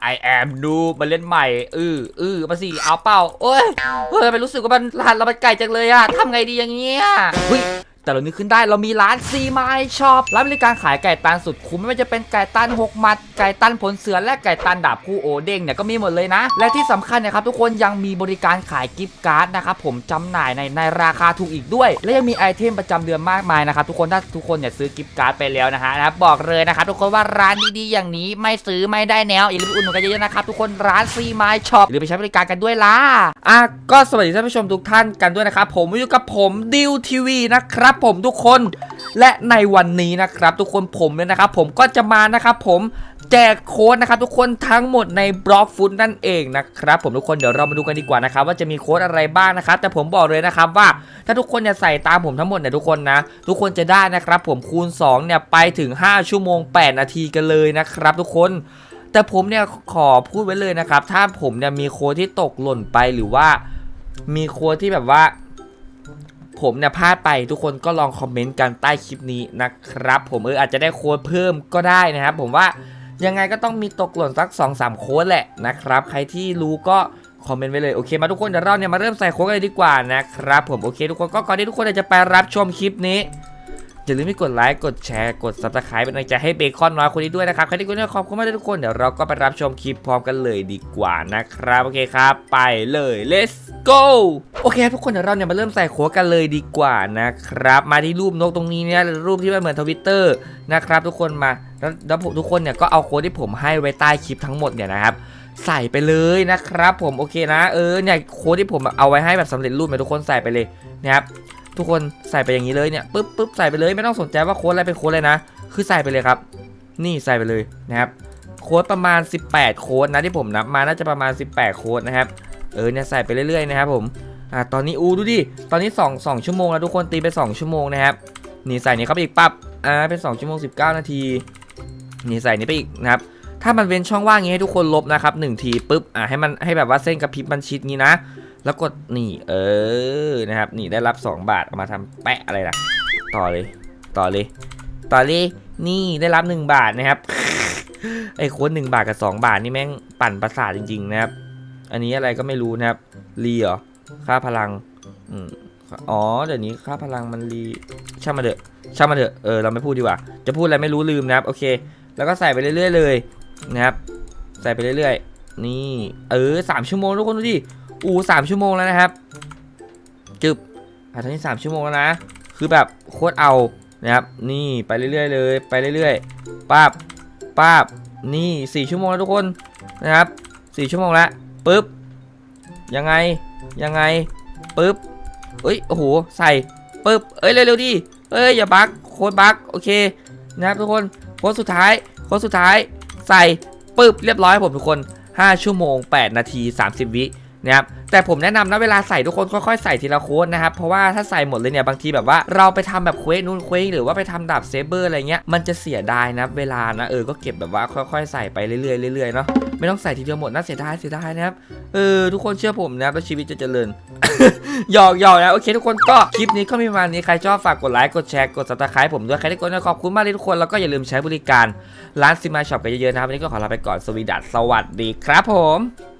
ไอแอมนูมาเล่นใหม่อืออือมาสิเอาเป้าโอ้ยเฮ้ยไปรู้สึกว่ามันรหัสเรามันไกลจังเลยอะทำไงดีอย่างเงี้ยเฮ้ย แต่เรานึกขึ้นได้เรามีร้านซีไมช็อปร้านบริการขายไก่ตันสุดคุ้มไม่ว่าจะเป็นไก่ตันหกมัด ไก่ตันผลเสือและไก่ตันดาบคู่โอเด้งเนี่ยก็มีหมดเลยนะ และที่สำคัญนะครับทุกคนยังมีบริการขายกิฟต์การ์ดนะครับผมจำหน่ายในในราคาถูกอีกด้วย และยังมีไอเทมประจำเดือนมากมายนะครับทุกคนถ้าทุกคนเนี่ยซื้อกิฟต์การ์ดไปแล้วนะฮะนะครับบอกเลยนะครับทุกคนว่าร้านดีๆอย่างนี้ไม่ซื้อไม่ได้แนวอย่าลืมอุดหนุนกันเยอะๆนะครับทุกคนร้านซีไมช็อปหรือไปใช้บริการกันด้วยล่ะอะก็สวัสดีท่านผู้ชมทุกท่านกันด้วยนะครับผมอยู่กับผมดิวทีวีนะครับผมทุกคนและในวันนี้นะครับ ทุกคนผมเนี่ยนะครับ ผมก็จะมานะครับผมแจกโค้ดนะครับทุกคนทั้งหมดในบล็อกฟุตนั่นเองนะครับผมทุกคนเดี๋ยวเรามาดูกันดีกว่านะครับว่าจะมีโค้ดอะไรบ้างนะครับแต่ผมบอกเลยนะครับว่าถ้าทุกคนเนี่ยใส่ตามผมทั้งหมดเนี่ยทุกคนนะทุกคนจะได้นะครับ ผมคูณ2เนี่ยไปถึง 5 ชั่วโมง 8 นาทีกันเลยนะครับ ทุกคนแต่ผมเนี่ยขอพูดไว้เลยนะครับ ถ้าผมเนี่ยมีโค้ดที่ตกหล่นไปหรือว่า มีโค้ดที่แบบว่า ผมเนี่ยพลาดไปทุกคนก็ลองคอมเมนต์กันใต้คลิปนี้นะครับ ผมเอออาจจะได้โค้ดเพิ่มก็ได้นะครับ ผมว่ายังไงก็ต้องมีตกหล่นสัก 2-3สามโค้ดแหละนะครับ ใครที่รู้ก็คอมเมนต์ไว้เลยโอเคมาทุกคนเดี๋ยวเราเนี่ยมาเริ่มใส่โค้ดกันเลยดีกว่านะครับผมโอเคทุกคนก็ก่อนที่ทุกคนจะไปรับชมคลิปนี้ อย่าลืมไม่กดไลค์กดแชร์กด subscribe เป็นกำลังใจให้เบคอนน้อยคนนี้ด้วยนะครับใครที่กดเนี่ยขอบคุณมากเลยทุกคนเดี๋ยวเราก็ไปรับชมคลิปพร้อมกันเลยดีกว่านะครับโอเคครับ ไปเลย let's go โอเค ทุกคนเดี๋ยวเราเนี่ยมาเริ่มใส่โค้ดกันเลยดีกว่านะครับ มาที่รูปนกตรงนี้เนี่ยรูปที่มันเหมือนทวิตเตอร์นะครับทุกคนมาแล้วแล้วผมทุกคนเนี่ยก็เอาโค้ดที่ผมให้ไว้ใต้คลิปทั้งหมดเนี่ยนะครับใส่ไปเลยนะครับผมโอเคนะเออเนี่ยโค้ดที่ผมเอาไว้ให้แบบสำเร็จรูปเนี่ยทุกคนใส่ไปเลยนะครับ ทุกคนใส่ไปอย่างนี้เลยเนี่ยปึ๊บปึ๊บใส่ไปเลยไม่ต้องสนใจว่าโค้ดอะไรเป็นโค้ดเลยนะ คือใส่ไปเลยครับ นี่ใส่ไปเลยนะครับโค้ดประมาณ 18 โค้ดนะที่ผมนับมาน่าจะประมาณ 18 โค้ดนะครับเออเนี่ยใส่ไปเรื่อยๆนะครับผมอ่าตอนนี้อูดูดิตอนนี้ 2 2 ชั่วโมงแล้วทุกคนตีไป 2 ชั่วโมงนะครับนี่ใส่นี่เข้าไปอีกปั๊บอ่าเป็น 2 ชั่วโมง 19 นาทีนี่ใส่นี่ไปอีกนะครับถ้ามันเว้นช่องว่างอย่างนี้ให้ทุกคนลบนะครับหนึ่งทีปุ๊บอะให้มันให้แบบว่าเส้นกระพริบมันชิดงี้นะ แล้วกดนี่ เออนะครับ นี่ได้รับ 2 บาทเอามาทำแปะอะไรนะต่อเลย ต่อเลย ต่อเลยนี่ได้รับ 1 บาทนะครับไอ้โค้ดหนึ่งบาทกับ 2 บาทนี่แม่งปั่นประสาทจริง ๆ นะครับ อันนี้อะไรก็ไม่รู้นะครับรีเหรอค่าพลังอ๋อเดี๋ยวนี้ค่าพลังมันรีช่างมาเถอะช่างมาเถอะเออเราไม่พูดดีกว่า จะพูดอะไรไม่รู้ลืมนะครับโอเค แล้วก็ใส่ไปเรื่อย ๆ เลยนะครับ ใส่ไปเรื่อย ๆ นี่ เออสามชั่วโมงทุกคนดูดิ อูสามชั่วโมงแล้วนะครับ จึบอะตอนนี้สามชั่วโมงแล้วนะ คือแบบโคตรเอานะครับ นี่ไปเรื่อยๆเลย ไปเรื่อยๆป้าบป้าบนี่สี่ชั่วโมงแล้วทุกคนนะครับสี่ชั่วโมงแล้วปึ๊บยังไงยังไงปึ๊บเอ้ยโอ้โหใส่ปึ๊บเอ้ยเร็วๆดิเอ้ยอย่าบั๊กโค้ดบั๊กโอเคนะครับทุกคนโค้ดสุดท้ายโค้ดสุดท้ายใส่ปึ๊บเรียบร้อยผมทุกคน 5 ชั่วโมง 8 นาที 30 วิ นะครับแต่ผมแนะนำนะเวลาใส่ทุกคนค่อยๆใส่ทีละโค้ดนะครับเพราะว่าถ้าใส่หมดเลยเนี่ยบางทีแบบว่าเราไปทำแบบเควสนู้นเควสหรือว่าไปทำดาบเซเบอร์อะไรเงี้ยมันจะเสียดายนะเวลานะเออก็เก็บแบบว่าค่อยๆ ใส่ไปเรื่อยๆเรื่อยๆเนาะไม่ต้องใส่ทีเดียวหมดน่าเสียดายเสียดายนะครับเออทุกคนเชื่อผมนะครับแล้วชีวิตจะเจริญหยอกหยอกนะโอเคทุกคนก็คลิปนี้ก็มีประมาณนี้ใครชอบฝากกดไลค์กดแชร์กด subscribe ผมด้วยใครที่กดนี่ยขอบคุณมากเลยทุกคนแล้วก็อย่าลืมใช้บริการร้านซิมาช็อปกันเยอะๆนะครับวันนี้ก็ขอลาไปก่อนสวีดัสสวัสดีครับผม